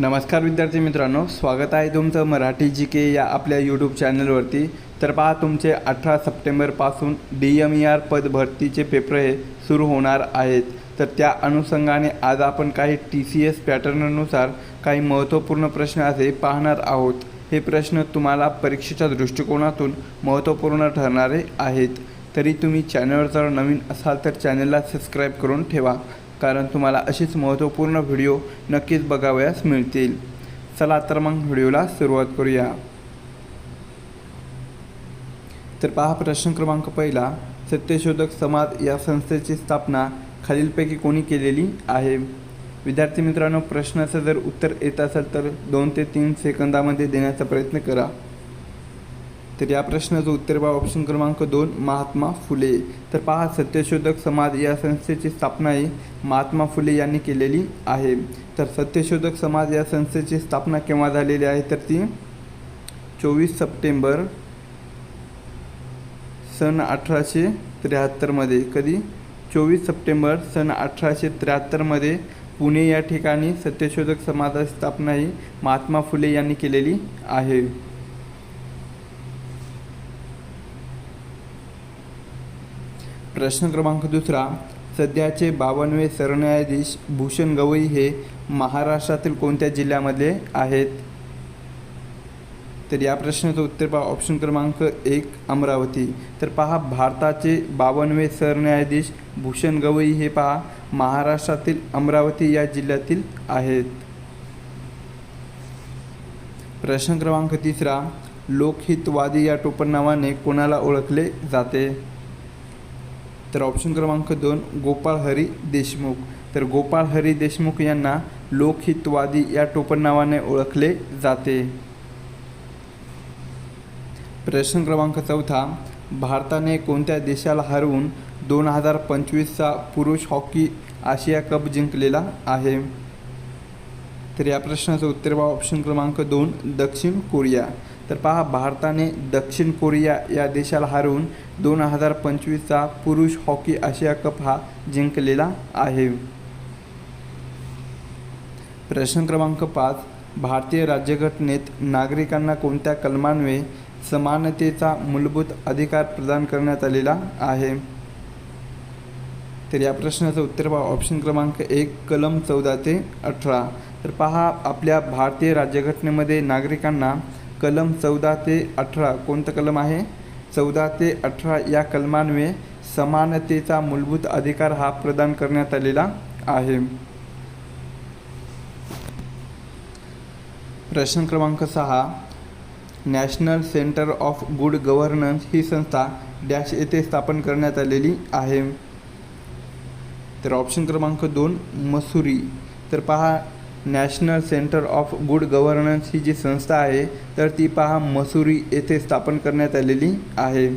नमस्कार विद्यार्थी मित्रांनो स्वागत आहे तुमचं मराठी जी के या आपल्या यूट्यूब चॅनलवरती तर पहा तुमचे अठरा सप्टेंबरपासून डी एम ई आर पद भरतीचे पेपर हे सुरू होणार आहेत. तर त्या अनुषंगाने आज आपण काही टी सी एस पॅटर्ननुसार काही महत्त्वपूर्ण प्रश्न असे पाहणार आहोत. हे प्रश्न तुम्हाला परीक्षेच्या दृष्टिकोनातून महत्त्वपूर्ण ठरणारे आहेत. तरी तुम्ही चॅनलवर जर नवीन असाल तर चॅनलला सबस्क्राईब करून ठेवा. कारण तुम्हाला अशीच महत्त्वपूर्ण व्हिडिओ नक्कीच बघावयास मिळतील. चला तर मग व्हिडिओला सुरुवात करूया. तर पहा प्रश्न क्रमांक पहिला. सत्यशोधक समाज या संस्थेची स्थापना खालीलपैकी कोणी केलेली आहे? विद्यार्थी मित्रांनो प्रश्नाचं जर उत्तर येत असेल तर दोन ते तीन सेकंदामध्ये देण्याचा प्रयत्न करा. तर या प्रश्नाचं उत्तर बा ऑप्शन क्रमांक दोन महात्मा फुले. तर पहा सत्यशोधक समाज या संस्थेची स्थापना ही महात्मा फुले यांनी केलेली आहे. तर सत्यशोधक समाज या संस्थेची स्थापना केव्हा झालेली आहे? तर ती चोवीस सप्टेंबर सन अठराशे त्र्याहत्तरमध्ये कधी? चोवीस सप्टेंबर सन अठराशे त्र्याहत्तरमध्ये पुणे या ठिकाणी सत्यशोधक समाजाची स्थापना ही महात्मा फुले यांनी केलेली आहे. प्रश्न क्रमांक दुसरा सध्याचे बावनवे सरन्यायाधीश भूषण गवई हे महाराष्ट्रातील कोणत्या जिल्ह्यामध्ये आहेत? तर या प्रश्नाचं उत्तर पहा. ऑप्शन क्रमांक एक अमरावती. तर पहा भारताचे बावनवे सरन्यायाधीश भूषण गवई हे पहा महाराष्ट्रातील अमरावती या जिल्ह्यातील आहेत. प्रश्न क्रमांक तिसरा लोकहितवादी या टोपणनावाने कोणाला ओळखले जाते? तर ऑप्शन क्रमांक दोन गोपाळ हरी देशमुख. तर गोपाळ हरी देशमुख यांना लोकहितवादी या टोपणनावाने ओळखले जाते. प्रश्न क्रमांक चौथा भारताने कोणत्या देशाला हरवून दोन हजार पंचवीसचा पुरुष हॉकी आशिया कप जिंकलेला आहे? तर या प्रश्नाचं उत्तर बा ऑप्शन क्रमांक दोन दक्षिण कोरिया. तर पहा भारताने दक्षिण कोरिया या देशाला हरवून दोन हजार पंचवीसचा पुरुष हॉकी आशिया कप हा जिंकलेला आहे. प्रश्न क्रमांक पाच. भारतीय राज्यघटनेत नागरिकांना कोणत्या कलमान्वये समानतेचा मूलभूत अधिकार प्रदान करण्यात आलेला आहे? तर या प्रश्नाचं उत्तर पहा. ऑप्शन क्रमांक एक कलम चौदा ते अठरा. तर पहा आपल्या भारतीय राज्यघटनेमध्ये नागरिकांना कलम चौदा ते अठरा कोणतं कलम आहे? चौदा ते अठरा या कलमान्वये समानतेचा मूलभूत अधिकार हा प्रदान करण्यात आलेला आहे. प्रश्न क्रमांक सहा. National centre of good governance ही संस्था डॅश येथे स्थापन करण्यात आलेली आहे. तर ऑप्शन क्रमांक दोन मसुरी. तर पहा national centre of good governance ही जी संस्था आहे तर ती पहा मसुरी येथे स्थापन करण्यात आलेली आहे.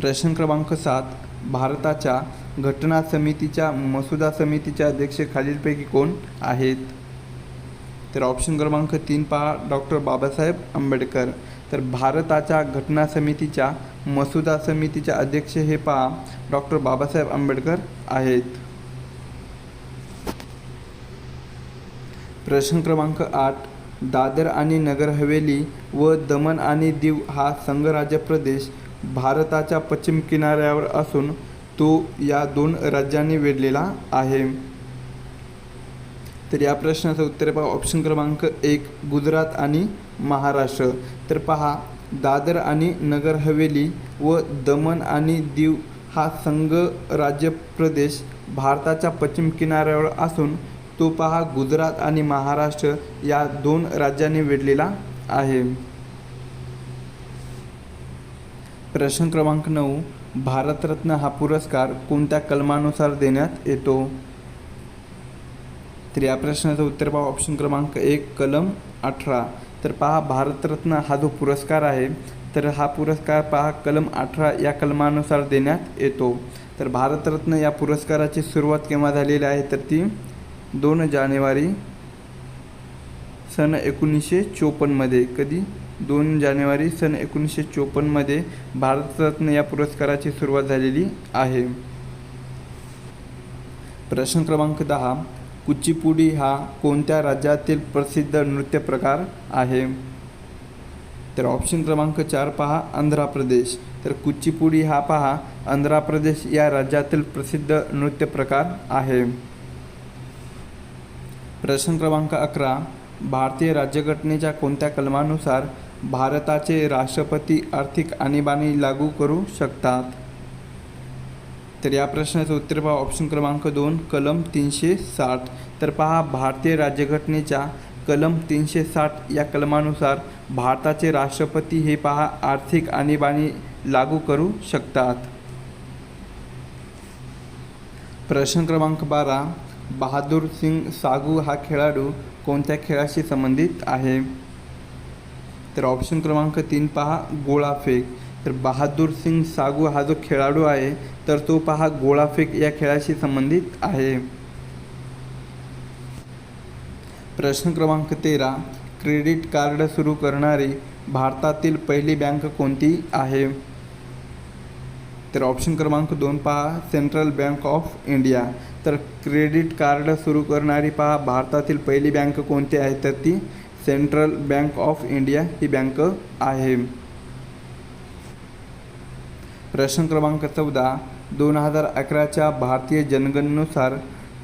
प्रश्न क्रमांक सात भारताच्या घटना समितीच्या मसुदा समितीच्या अध्यक्ष खालीलपैकी कोण आहेत? तर ऑप्शन क्रमांक तीन पहा डॉक्टर बाबासाहेब आंबेडकर. तर भारताच्या घटना समितीच्या मसुदा समितीच्या अध्यक्ष हे पहा डॉक्टर बाबासाहेब आंबेडकर आहेत. प्रश्न क्रमांक आठ दादर आणि नगर हवेली व दमण आणि दीव हा संघराज्य प्रदेश भारताच्या पश्चिम किनाऱ्यावर असून तो या दोन राज्यांनी वेढलेला आहे. तर या प्रश्नाचं उत्तर पहा. ऑप्शन क्रमांक एक गुजरात आणि महाराष्ट्र. तर पहा दादर आणि नगर हवेली व दमण आणि दीव हा संघ राज्य प्रदेश भारताच्या पश्चिम किनाऱ्यावर असून तो पहा गुजरात आणि महाराष्ट्र या दोन राज्यांनी वेढलेला आहे. प्रश्न क्रमांक नऊ भारतरत्न हा पुरस्कार कोणत्या कलमानुसार देण्यात येतो? तर या प्रश्नाचं उत्तर पहा ऑप्शन क्रमांक एक कलम अठरा. तर पहा भारतरत्न हा जो पुरस्कार आहे तर हा पुरस्कार पहा कलम अठरा या कलमानुसार देण्यात येतो. तर भारतरत्न या पुरस्काराची सुरुवात केव्हा झालेली आहे? तर ती दोन जानेवारी सन एकोणीसशे चोपन्नमध्ये कधी? दोन जानेवारी सन एकोणीसशे चोपन्नमध्ये भारतरत्न या पुरस्काराची सुरुवात झालेली आहे. प्रश्न क्रमांक दहा कुचिपुडी हा कोणत्या राज्यातील प्रसिद्ध नृत्य प्रकार आहे? तर ऑप्शन क्रमांक चार पहा आंध्र प्रदेश. तर कुचिपुडी हा पहा आंध्र प्रदेश या राज्यातील प्रसिद्ध नृत्य प्रकार आहे. प्रश्न क्रमांक अकरा भारतीय राज्यघटनेच्या कोणत्या कलमानुसार भारताचे राष्ट्रपती आर्थिक आणीबाणी लागू करू शकतात? तर या प्रश्नाचं उत्तर पहा. ऑप्शन क्रमांक दोन कलम तीनशे साठ. तर पहा भारतीय राज्यघटनेच्या कलम तीनशे साठ या कलमानुसार भारताचे राष्ट्रपती हे पहा आर्थिक आणीबाणी लागू करू शकतात? प्रश्न क्रमांक बारा बहादूर सिंग सागू हा खेळाडू कोणत्या खेळाशी संबंधित आहे? तर ऑप्शन क्रमांक तीन पहा गोळाफेक तर बहादूर सिंग सागू हा जो खेळाडू आहे तर तो पहा गोळाफेक या खेळाशी संबंधित आहे. प्रश्न क्रमांक तेरा क्रेडिट कार्ड सुरू करणारी भारतातील पहिली बँक कोणती आहे? तर ऑप्शन क्रमांक दोन पहा सेंट्रल बँक ऑफ इंडिया तर क्रेडिट कार्ड सुरू करणारी पहा भारतातील पहिली बँक कोणती आहे? तर ती सेंट्रल बँक ऑफ इंडिया ही बँक आहे. प्रश्न क्रमांक चौदा दोन हजार अकराच्या भारतीय जनगणनेनुसार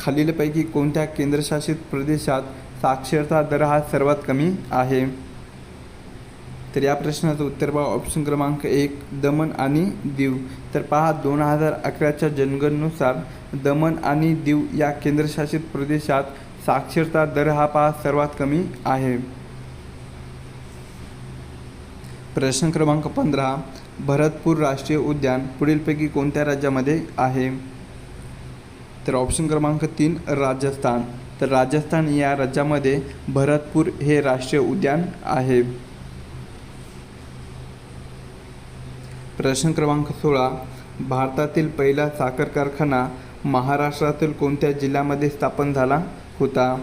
खालीलपैकी कोणत्या केंद्रशासित प्रदेशात साक्षरता दर हा सर्वात कमी आहे? तर या प्रश्नाचं उत्तर पहा. ऑप्शन क्रमांक एक दमन आणि दीव. तर पहा दोन हजार अकराच्या जनगणनुसार दमन आणि दीव या केंद्रशासित प्रदेशात साक्षरता दर हा पहा सर्वात कमी आहे. प्रश्न क्रमांक पंधरा भरतपूर राष्ट्रीय उद्यान पुढीलपैकी कोणत्या राज्यामध्ये आहे? तर ऑप्शन क्रमांक तीन राजस्थान. तर राजस्थान या राज्यामध्ये भरतपूर हे राष्ट्रीय उद्यान आहे. प्रश्न क्रमांक सोळा भारतातील पहिला साखर कारखाना महाराष्ट्रातील कोणत्या जिल्ह्यामध्ये स्थापन झाला होता?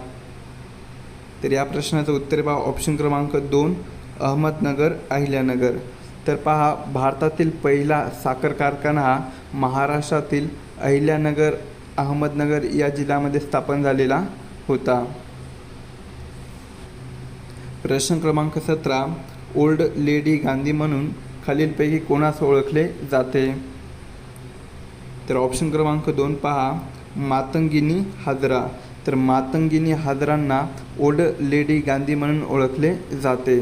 तर या प्रश्नाचं उत्तर पहा. ऑप्शन क्रमांक दोन अहमदनगर अहिल्यानगर. तर पहा भारतातील पहिला साखर कारखाना हा महाराष्ट्रातील अहिल्यानगर अहमदनगर या जिल्ह्यामध्ये स्थापन झालेला होता. प्रश्न क्रमांक सतरा ओल्ड लेडी गांधी म्हणून खालीलपैकी कोणास ओळखले जाते? तर ऑप्शन क्रमांक दोन पहा. मातंगिनी हाजरा. तर मातंगिनी हाजरांना ओल्ड लेडी गांधी म्हणून ओळखले जाते.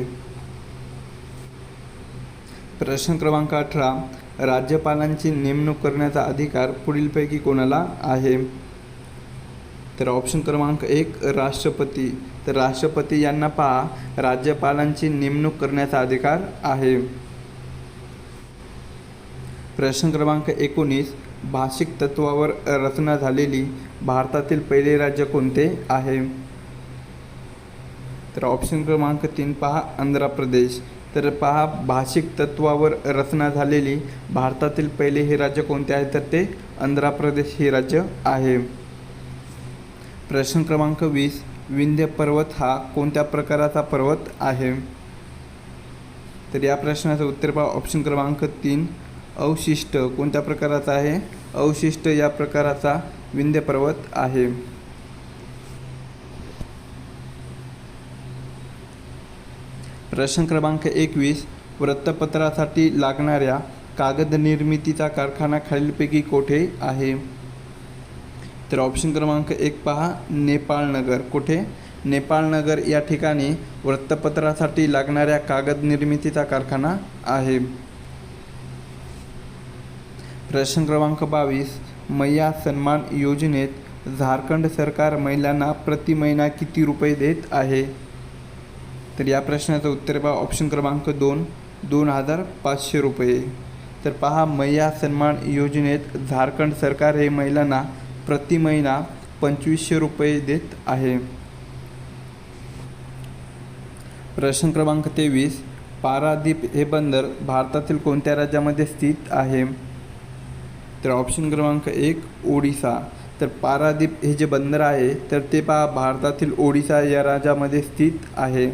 प्रश्न क्रमांक अठरा. राज्यपालांची नेमणूक करण्याचा अधिकार पुढीलपैकी कोणाला आहे? तर ऑप्शन क्रमांक एक राष्ट्रपती. तर राष्ट्रपती यांना पहा. राज्यपालांची नेमणूक करण्याचा अधिकार आहे. प्रश्न क्रमांक एकोणीस भाषिक तत्वावर रचना झालेली भारतातील पहिले राज्य कोणते आहे? तर ऑप्शन क्रमांक तीन पहा आंध्र प्रदेश. तर पहा भाषिक तत्वावर रचना झालेली भारतातील पहिले हे राज्य कोणते आहे? तर ते आंध्र प्रदेश हे राज्य आहे. प्रश्न क्रमांक वीस विंध्य पर्वत हा कोणत्या प्रकाराचा पर्वत आहे? तर या प्रश्नाचं उत्तर पहा ऑप्शन क्रमांक तीन अवशिष्ट कोणत्या प्रकाराचा आहे? अवशिष्ट या प्रकाराचा विंध्य पर्वत आहे. प्रश्न क्रमांक एकवीस. वृत्तपत्रासाठी लागणाऱ्या कागद निर्मितीचा कारखाना खालीलपैकी कोठे आहे? तर ऑप्शन क्रमांक एक पहा. नेपाळ नगर. कुठे? नेपाळ नगर या ठिकाणी वृत्तपत्रासाठी लागणाऱ्या कागद निर्मितीचा कारखाना आहे. प्रश्न क्रमांक बावीस मैया सन्मान योजनेत झारखंड सरकार महिलांना प्रति महिना किती रुपये देत आहे? तर या प्रश्नाचं उत्तर पहा. ऑप्शन क्रमांक दोन दोन हजार पाचशे रुपये. तर पहा मैया सन्मान योजनेत झारखंड सरकार हे महिलांना प्रति महिना पंचवीसशे रुपये देत आहे. प्रश्न क्रमांक तेवीस पारादीप हे बंदर भारतातील कोणत्या राज्यामध्ये स्थित आहे? तर ऑप्शन क्रमांक एक ओडिसा. तर पारादीप हे जे बंदर आहे तर ते पहा भारतातील ओडिसा या राज्यामध्ये स्थित आहे.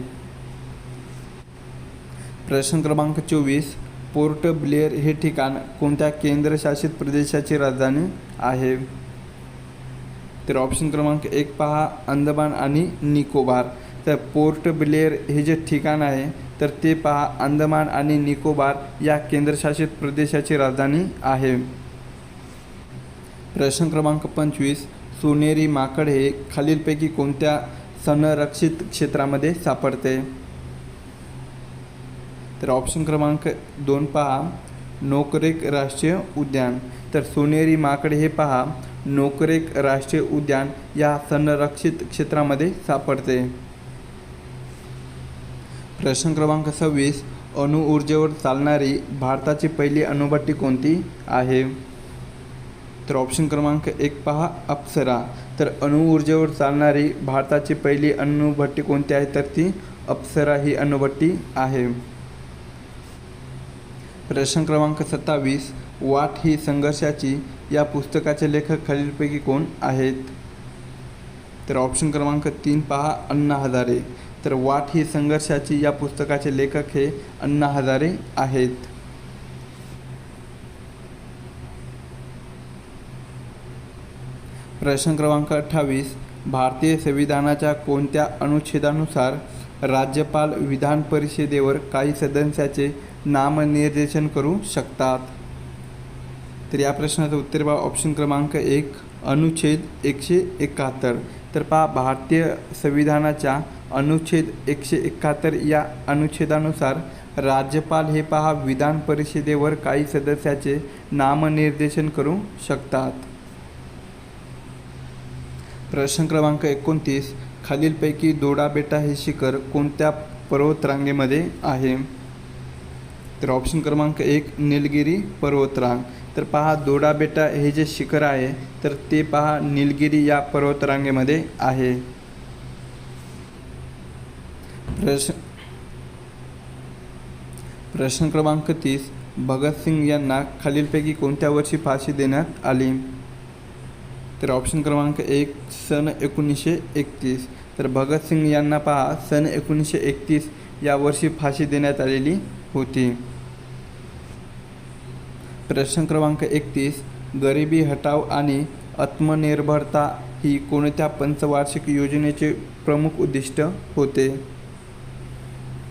प्रश्न क्रमांक चोवीस पोर्ट ब्लेअर हे ठिकाण कोणत्या केंद्रशासित प्रदेशाची राजधानी आहे? तर ऑप्शन क्रमांक एक पहा अंदमान आणि निकोबार. तर पोर्ट ब्लेअर हे जे ठिकाण आहे तर ते पहा अंदमान आणि निकोबार या केंद्रशासित प्रदेशाची राजधानी आहे. प्रश्न क्रमांक पंचवीस सोनेरी माकड हे खालीलपैकी कोणत्या संरक्षित क्षेत्रामध्ये सापडते? तर ऑप्शन क्रमांक दोन पहा. नोकरेक राष्ट्रीय उद्यान. तर सोनेरी माकड हे पहा. नोकरेक राष्ट्रीय उद्यान या संरक्षित क्षेत्रामध्ये सापडते. प्रश्न क्रमांक सव्वीस. अणुऊर्जेवर चालणारी भारताची पहिली अणुभट्टी कोणती आहे? तर ऑप्शन क्रमांक एक पहा अप्सरा. तर अणुऊर्जेवर चालणारी भारताची पहिली अणुभट्टी कोणती आहे? तर ती अप्सरा ही अणुभट्टी आहे. प्रश्न क्रमांक सत्तावीस. वाट ही संघर्षाची या पुस्तकाचे लेखक खालीलपैकी कोण आहेत? तर ऑप्शन क्रमांक तीन पहा अण्णा हजारे. तर वाट ही संघर्षाची या पुस्तकाचे लेखक हे अण्णा हजारे आहेत. प्रश्न क्रमांक अठ्ठावीस भारतीय संविधानाच्या कोणत्या अनुच्छेदानुसार राज्यपाल विधान परिषदेवर काही सदस्याचे नामनिर्देशन करू शकतात? तर या प्रश्नाचं उत्तर पहा. ऑप्शन क्रमांक एक अनुच्छेद एकशे एकाहत्तर. तर पहा भारतीय संविधानाच्या अनुच्छेद एकशे एकाहत्तर या अनुच्छेदानुसार राज्यपाल हे पहा विधान परिषदेवर काही सदस्याचे नामनिर्देशन करू शकतात. प्रश्न क्रमांक एकोणतीस खालीलपैकी दोडा बेटा हे शिखर कोणत्या पर्वतरांगेमध्ये आहे? तर ऑप्शन क्रमांक एक निलगिरी पर्वतरांग. तर पहा दोडा बेटा हे जे शिखर आहे तर ते पहा निलगिरी या पर्वतरांगेमध्ये आहे. प्रश्न प्रश्न क्रमांक तीस भगतसिंग यांना खालीलपैकी कोणत्या वर्षी फाशी देण्यात आली? तर ऑप्शन क्रमांक एक सन एकोणीसशे एकतीस. तर भगतसिंग यांना पहा सन एकोणीसशे एकतीस या वर्षी फाशी देण्यात आलेली होती. प्रश्न क्रमांक एकतीस गरिबी हटाव आणि आत्मनिर्भरता ही कोणत्या पंचवार्षिक योजनेचे प्रमुख उद्दिष्ट होते?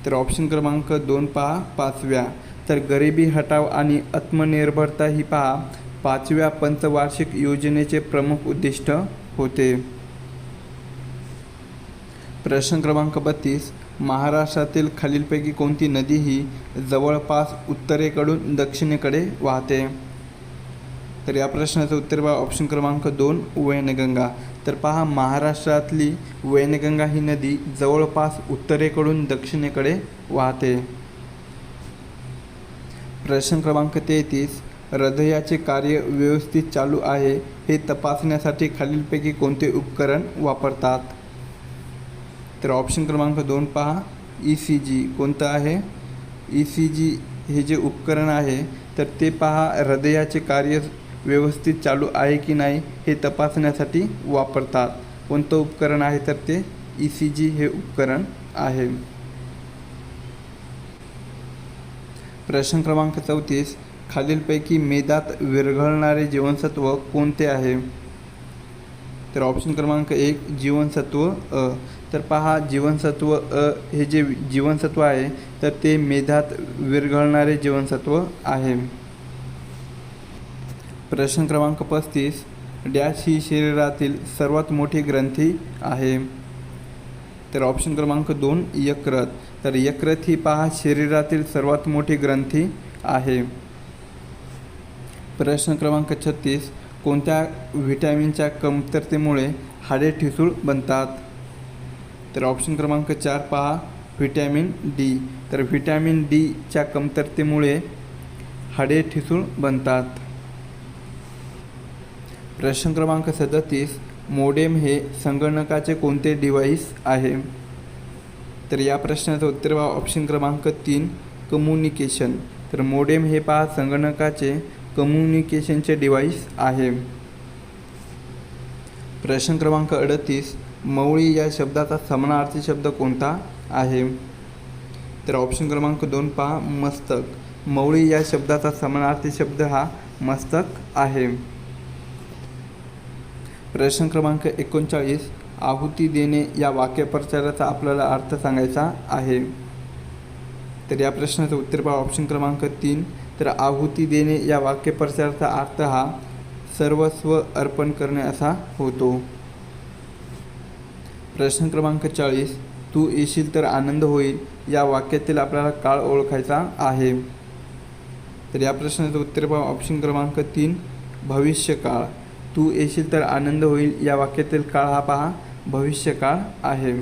तर ऑप्शन क्रमांक दोन पहा पाचव्या. तर गरिबी हटाव आणि आत्मनिर्भरता ही पहा पाचव्या पंचवार्षिक योजनेचे प्रमुख उद्दिष्ट होते. प्रश्न क्रमांक बत्तीस. महाराष्ट्रातील खालीलपैकी कोणती नदी ही जवळपास उत्तरेकडून दक्षिणेकडे वाहते? तर या प्रश्नाचं उत्तर बघा ऑप्शन क्रमांक दोन वैनगंगा. तर पहा महाराष्ट्रातली वैनगंगा ही नदी जवळपास उत्तरेकडून दक्षिणेकडे वाहते. प्रश्न क्रमांक तेहतीस. हृदयाचे कार्य व्यवस्थित चालू आहे हे तपासण्यासाठी खालीलपैकी कोणते उपकरण वापरतात? तर ऑप्शन क्रमांक दोन पहा. ई सी जी कोणतं आहे? ई सी जी हे जे उपकरण आहे तर ते पहा हृदयाचे कार्य व्यवस्थित चालू आहे की नाही हे तपासण्यासाठी वापरतात. कोणतं उपकरण आहे तर ते ई सी जी हे उपकरण आहे. प्रश्न क्रमांक चौतीस. खालीलपैकी मेदात विरघळणारे जीवनसत्व कोणते आहे? तर ऑप्शन क्रमांक एक जीवनसत्व अ. तर पहा जीवनसत्व अ हे जे जीवनसत्व आहे तर ते मेधात विरघळणारे जीवनसत्व आहे. प्रश्न क्रमांक पस्तीस डॅश ही शरीरातील सर्वात मोठी ग्रंथी आहे. तर ऑप्शन क्रमांक दोन यकृत. तर यकृत ही पहा शरीरातील सर्वात मोठी ग्रंथी आहे. प्रश्न क्रमांक छत्तीस कोणत्या व्हिटॅमिनच्या कमतरतेमुळे हाडे ठिसूळ बनतात? तर ऑप्शन क्रमांक चार पहा व्हिटॅमिन डी. तर व्हिटॅमिन डीच्या कमतरतेमुळे हाडे ठिसूळ बनतात. प्रश्न क्रमांक सदतीस मोडेम हे संगणकाचे कोणते डिव्हाइस आहे? तर या प्रश्नाचं उत्तर पहा ऑप्शन क्रमांक तीन कम्युनिकेशन तर मोडेम हे पहा संगणकाचे कम्युनिकेशनचे डिव्हाइस आहे. प्रश्न क्रमांक अडतीस मवळी या शब्दाचा समानार्थी शब्द कोणता आहे? तर ऑप्शन क्रमांक दोन पहा मस्तक. मवळी या शब्दाचा समानार्थी शब्द हा मस्तक आहे. प्रश्न क्रमांक एकोणचाळीस आहुती देणे या वाक्यप्रचाराचा आपल्याला अर्थ सांगायचा आहे. तर या प्रश्नाचं उत्तर पहा ऑप्शन क्रमांक तीन तर आहुती देणे या वाक्यप्रचाराचा अर्थ हा सर्वस्व अर्पण करणे असा होतो. प्रश्न क्रमांक चाळीस तू येशील तर आनंद होईल या वाक्यातील आपल्याला काळ ओळखायचा आहे. तर या प्रश्नाचं उत्तर पहा ऑप्शन क्रमांक तीन भविष्यकाळ. तू येशील तर आनंद होईल या वाक्यातील काळ हा पहा भविष्यकाळ आहे.